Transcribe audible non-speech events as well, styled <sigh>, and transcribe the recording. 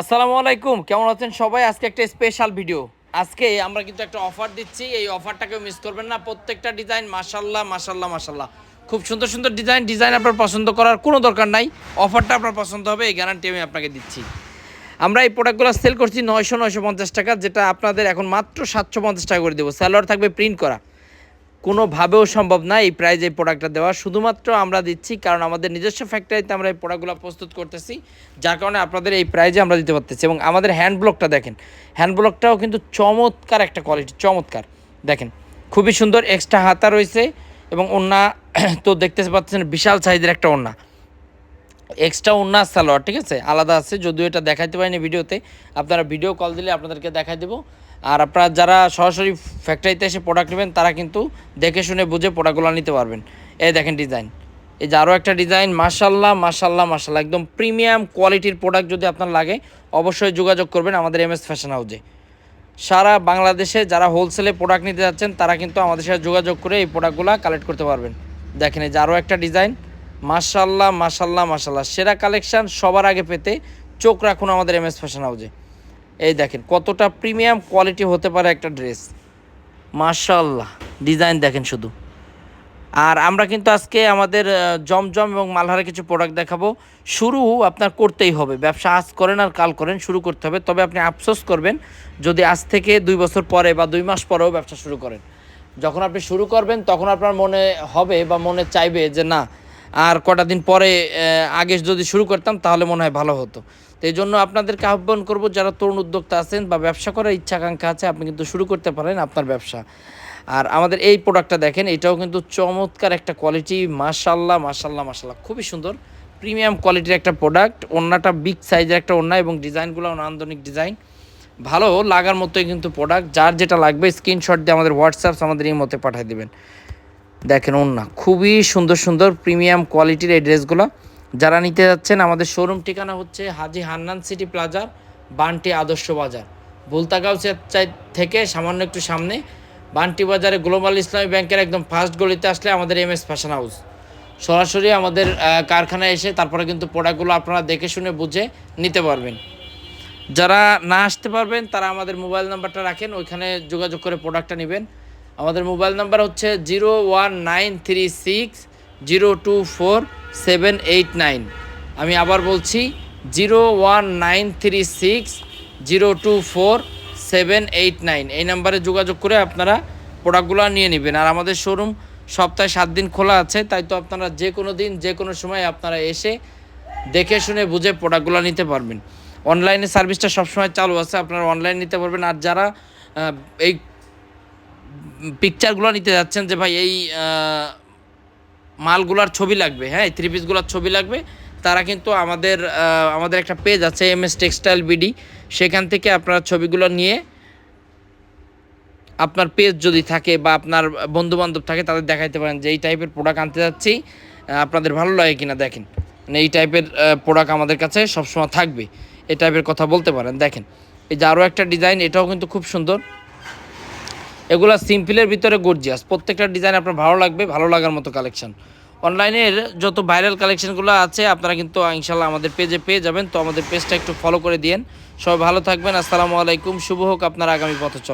আসসালামু আলাইকুম, কেমন আছেন সবাই? আজকে একটা স্পেশাল ভিডিও আজকে আমরা কিন্তু একটা অফার দিচ্ছি। এই অফারটাকে মিস করবেন না। প্রত্যেকটা ডিজাইন মাশাল্লাহ মাশাল্লাহ মাশাল্লাহ খুব সুন্দর সুন্দর ডিজাইন ডিজাইন আপনার পছন্দ করার কোনো দরকার নাই। অফারটা আপনার পছন্দ হবে, এই গ্যারান্টি আমি আপনাকে দিচ্ছি। আমরা এই প্রোডাক্টগুলো সেল করছি নয়শো নয়শো পঞ্চাশ টাকা, যেটা আপনাদের এখন মাত্র সাতশো পঞ্চাশ টাকা করে দেবো। স্যালোয়ার থাকবে প্রিন্ট করা। কোনোভাবেও সম্ভব না এই প্রাইজে এই প্রোডাক্টটা দেওয়া। শুধুমাত্র আমরা দিচ্ছি কারণ আমাদের নিজস্ব ফ্যাক্টরিতে আমরা এই প্রোডাক্টগুলো প্রস্তুত করতেছি, যার কারণে আপনাদের এই প্রাইজে আমরা দিতে পারতেছি। এবং আমাদের হ্যান্ড ব্লকটা দেখেন হ্যান্ড ব্লকটাও কিন্তু চমৎকার একটা কোয়ালিটি চমৎকার। দেখেন, খুবই সুন্দর এক্সট্রা হাতা রয়েছে এবং ওন্না <coughs> তো দেখতে পাচ্ছেন বিশাল সাইজের একটা ওন্না এক্সট্রা ওন্না সালোয়ার, ঠিক আছে? আলাদা আছে, যদিও এটা দেখাইতে পারিনি ভিডিওতে। আপনারা ভিডিও কল দিলে আপনাদেরকে দেখাই দেবো। আর আপনারা যারা সরাসরি ফ্যাক্টরিতে এসে প্রোডাক্ট নেবেন, তারা কিন্তু দেখে শুনে বুঝে প্রোডাক্টগুলো নিতে পারবেন। এই দেখেন ডিজাইন এই যে আরও একটা ডিজাইন মাশাল্লাহ মাশাল্লাহ মাশাল্লাহ একদম প্রিমিয়াম কোয়ালিটির প্রোডাক্ট যদি আপনার লাগে, অবশ্যই যোগাযোগ করবেন আমাদের এম এস ফ্যাশন হাউজে সারা বাংলাদেশে যারা হোলসেলে প্রোডাক্ট নিতে যাচ্ছেন, তারা কিন্তু আমাদের সাথে যোগাযোগ করে এই প্রোডাক্টগুলো কালেক্ট করতে পারবেন। দেখেন এই যে আরও একটা ডিজাইন মাশাল্লাহ মাশাল্লাহ মাশাল্লাহ সেরা কালেকশান সবার আগে পেতে চোখ রাখুন আমাদের এম এস ফ্যাশন হাউজে এই দেখেন কতটা প্রিমিয়াম কোয়ালিটি হতে পারে একটা ড্রেস মাশাল্লাহ ডিজাইন দেখেন শুধু। আর আমরা কিন্তু আজকে আমাদের জমজম এবং মালহারা কিছু প্রোডাক্ট দেখাবো। শুরু আপনার করতেই হবে, ব্যবসা আজ করেন আর কাল করেন, শুরু করতে হবে। তবে আপনি আফসোস করবেন, যদি আজ থেকে দুই বছর পরে বা দুই মাস পরেও ব্যবসা শুরু করেন। যখন আপনি শুরু করবেন, তখন আপনার মনে হবে বা মনে চাইবে যে না আর কটা দিন পরে আগে যদি শুরু করতাম, তাহলে মনে হয় ভালো হতো। তো এই জন্য আপনাদেরকে আহ্বান করব, যারা তরুণ উদ্যোক্তা আছেন বা ব্যবসা করার ইচ্ছাকাঙ্ক্ষা আছে, আপনি কিন্তু শুরু করতে পারেন আপনার ব্যবসা। আর আমাদের এই প্রোডাক্টটা দেখেন, এটাও কিন্তু চমৎকার একটা কোয়ালিটি মাশাল্লাহ মাশাল্লাহ মাশাল্লাহ খুবই সুন্দর প্রিমিয়াম কোয়ালিটির একটা প্রোডাক্ট ওন্নাটা বিগ সাইজের একটা ওন্না এবং ডিজাইনগুলো নান্দনিক ডিজাইন ভালো লাগার মতোই কিন্তু প্রোডাক্ট যার যেটা লাগবে স্ক্রিনশট দিয়ে আমাদের হোয়াটসঅ্যাপ আমাদের এই মতে পাঠিয়ে দেবেন। দেখেন ওন্না খুবই সুন্দর সুন্দর প্রিমিয়াম কোয়ালিটির এই ড্রেসগুলো। যারা নিতে যাচ্ছেন, আমাদের শোরুম ঠিকানা হচ্ছে হাজি হান্নান সিটি প্লাজার বান্টি আদর্শ বাজার। বুলতাগাঁও চাই থেকে সামান্য একটু সামনে, বান্টি বাজারে গ্লোবাল ইসলামী ব্যাংকের একদম ফার্স্ট গলিতে আসলে আমাদের এম এস ফ্যাশন হাউস সরাসরি আমাদের কারখানায় এসে তারপরে কিন্তু প্রোডাক্টগুলো আপনারা দেখে শুনে বুঝে নিতে পারবেন। যারা না আসতে পারবেন, তারা আমাদের মোবাইল নাম্বারটা রাখেন, ওইখানে যোগাযোগ করে প্রোডাক্টটা নেবেন। আমাদের মোবাইল নাম্বার হচ্ছে zero one nine three six zero two four seven eight nine. আমি আবার বলছি zero one nine three six zero two four seven eight nine. এই নাম্বারে যোগাযোগ করে আপনারা প্রোডাক্টগুলো নিয়ে নেবেন। আর আমাদের শোরুম সপ্তাহে সাত দিন খোলা আছে, তাই তো আপনারা যে কোনো দিন, যে কোনো সময় আপনারা এসে দেখে শুনে বুঝে প্রোডাক্টগুলো নিতে পারবেন। অনলাইনে সার্ভিসটা সবসময় চালু আছে, আপনারা অনলাইন নিতে পারবেন। আর যারা এই পিকচারগুলো নিতে যাচ্ছেন যে, ভাই, এই মালগুলার ছবি লাগবে। হ্যাঁ থ্রি পিসগুলোর ছবি লাগবে। তারা কিন্তু আমাদের আমাদের একটা পেজ আছে, এম এস টেক্সটাইল বিডি সেখান থেকে আপনারা ছবিগুলো নিয়ে আপনার পেজ যদি থাকে বা আপনার বন্ধু বান্ধব থাকে, তাদের দেখাইতে পারেন যে, এই টাইপের প্রোডাক্ট আনতে যাচ্ছি আপনাদের ভালো লাগে কিনা দেখেন। মানে এই টাইপের প্রোডাক্ট আমাদের কাছে সবসময় থাকবে। এই টাইপের কথা বলতে পারেন। দেখেন, এই যে আরও একটা ডিজাইন এটাও কিন্তু খুব সুন্দর। এগুলো সিম্পলের ভিতরে গর্জিয়াস প্রত্যেকটা ডিজাইন আপনার ভালো লাগবে, ভালো লাগার মতো কালেকশন অনলাইনের যত ভাইরাল কালেকশনগুলো আছে, আপনারা কিন্তু ইনশাল্লাহ আমাদের পেজে পেয়ে যাবেন। তো আমাদের পেজটা একটু ফলো করে দিন সবাই ভালো থাকবেন। আসসালামু আলাইকুম। শুভ হোক আপনার আগামী পথে চল